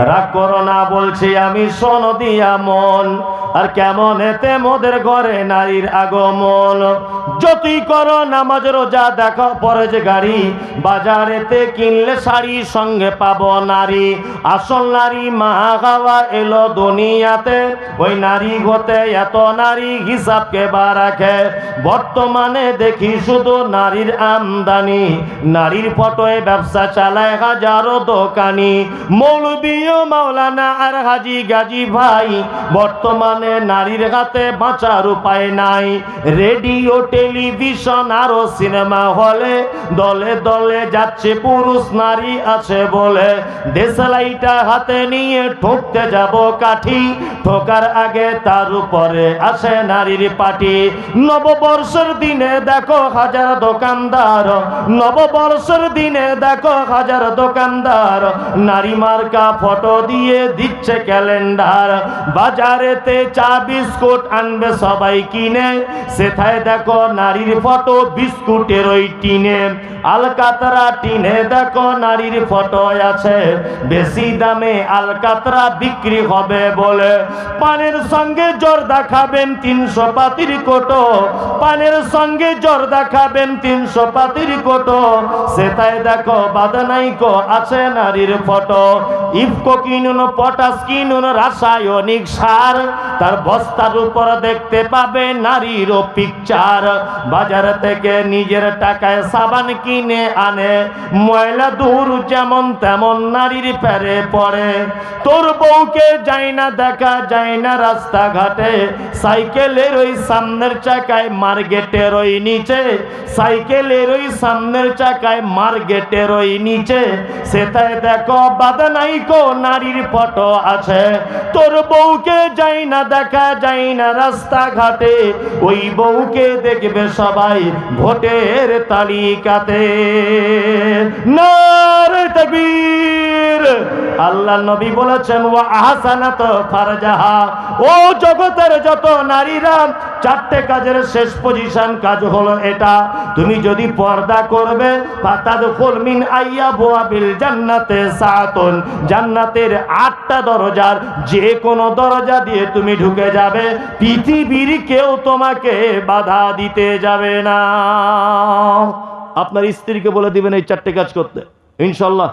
রাগ করো না বলছি আমি সনদিয়া মন। আর কেমন এতে মোদের ঘরে নারীর আগমন? যতই করো নামাজ, রোজা, দেখো পরে যে গাড়ি, বাজারেতে কিনলে শাড়ি সঙ্গে পাবো নারী। আসল নারী মা গাওয়া এলো দুনিয়াতে, ওই নারী হতে এত নারী হিসাবকে বা রাখে। বর্তমানে দেখি শুধু নারীর আমদানি, নারীর ফটোয় ব্যবসা চালায় হাজারো দোকানি। মৌলবীয় মাওলানা আর হাজি গাজী ভাই, বর্তমানে নারীর হাতে বাঁচার উপায় নাই। রেডিও, টেলিভিশন আরও সিনেমা হলে দলে দলে যাচ্ছে পুরুষ, নারী আছে বলে। দেশলাইটা হাতে নিয়ে ঠকতে যাব কাঠি, ঠোকার আগে তার উপরে আসে নারীর পাটি। নববর্ষের দিনে দেখো হাজার দোকানদার, নববর্ষের দিনে দেখো হাজার দোকানদার। নারী মার্কা ফটো দিয়ে দিচ্ছে ক্যালেন্ডার, বাজারেতে চা বিস্কুট আনবে সবাই কিনে। সেথায় দেখো নারীর ফটো বিস্কুটের ওই টিনে। আলকাতরা টিনে দেখো নারীর ফটো আছে। বেশি দামে আলকাতরা বিক্রি হবে বলে। পানের সঙ্গে জর্দা খাবেন তিনশো পাতির কোটো। পানের সঙ্গে জর্দা খাবেন তিনশো পাতির কোটো। সেথায় দেখো বাদানাইকো আছে নারীর ফটো। ইফকো কিনুন, পটাশ কিনুন, রাসায়নিক সার। তার বস্তার উপর দেখতে পাবে নারীরও পিকচার বাজার থেকে নিজের টাকায় সাবান কিনে আনে। ময়লা দূর যেমন তেমন নারীর প্যারে পড়ে। তোর বউকে যায় না দেখা, যায় না রাস্তাঘাটে। সাইকেলের ওই সামনের চাকায় মার্গেটের ওই নিচে। সাইকেলের ওই সামনের চাকায় মার্গেটের ওই নিচে। সেটাই দেখো বাদানাইকো নারীর ফটো আছে। তোর বউকে যাই না দেখা, যাই না রাস্তাঘাটে, ওই বউকে দেখবে সবাই ভোটের তালিকাতে। নারে তকবীর। আল্লাহ নবী বলেছেন ও আহসানাত ফারজাহা। ও জগতের যত নারীরা, চারটে কাজের শেষ পজিশন কাজ হলো এটা। তুমি যদি পর্দা করবে ফাতাদ মিন আইয়া বোয়াবিল জান্নাতে সাতুন জান্নাতের আটটা দরজার যে কোনো দরজা দিয়ে তুমি ঢুকে যাবে। পৃথিবীর কেউ তোমাকে বাধা দিতে যাবে না। আপনার স্ত্রীকে বলে দিবেন, এই চারটে কাজ করতে। ইনশাল্লাহ।